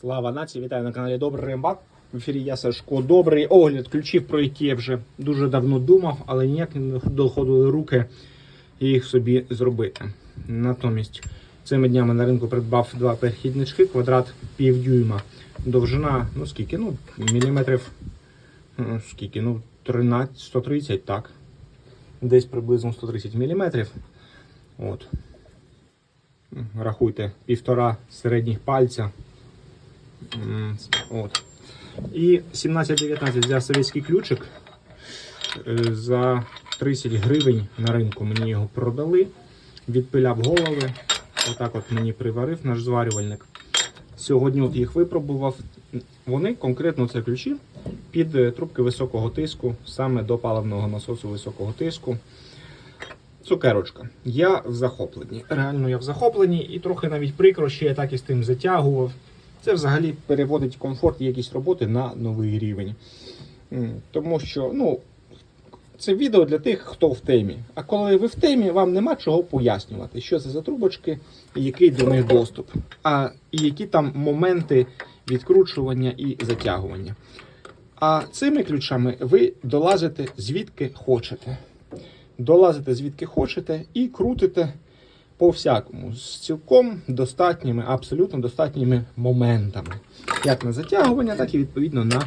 Слава нації, вітаю на каналі Добрий Рембак. В ефірі я Сашко Добрий. Огляд ключів, про які я вже дуже давно думав, але ніяк не доходили руки їх собі зробити. Натомість цими днями на ринку придбав два перехіднички, квадрат півдюйма. Довжина, ну скільки? Ну, міліметрів. ну, Скільки? Ну, 13, 130, так. Десь приблизно 130 міліметрів. От. Рахуйте, півтора середніх пальця. От. І 17-19 взяв совєтський ключик. Е, За 30 гривень на ринку мені його продали. Відпиляв голови. Отак от мені приварив наш зварювальник. Сьогодні от їх випробував. Вони конкретно це ключі під е, трубки високого тиску, саме до паливного насосу високого тиску. Цукерочка. Я в захопленні. Реально я в захопленні і трохи навіть прикро, що я так і з тим затягував. Це взагалі переводить комфорт і якість роботи на новий рівень. Тому що, ну, це відео для тих, хто в темі. А коли ви в темі, вам нема чого пояснювати, що це за трубочки і який до них доступ. А і які там моменти відкручування і затягування. А цими ключами ви долазите звідки хочете. Долазите звідки хочете і крутите по всякому з цілком достатніми, абсолютно достатніми моментами. Як на затягування, так і відповідно на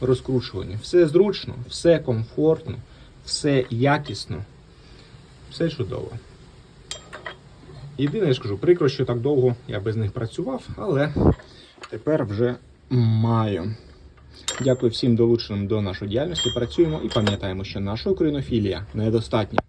розкручування. Все зручно, все комфортно, все якісно, все чудово. Єдине, я ж кажу, прикро, що так довго я без них працював, але тепер вже маю. Дякую всім долученим до нашої діяльності. Працюємо і пам'ятаємо, що наша українофілія недостатня.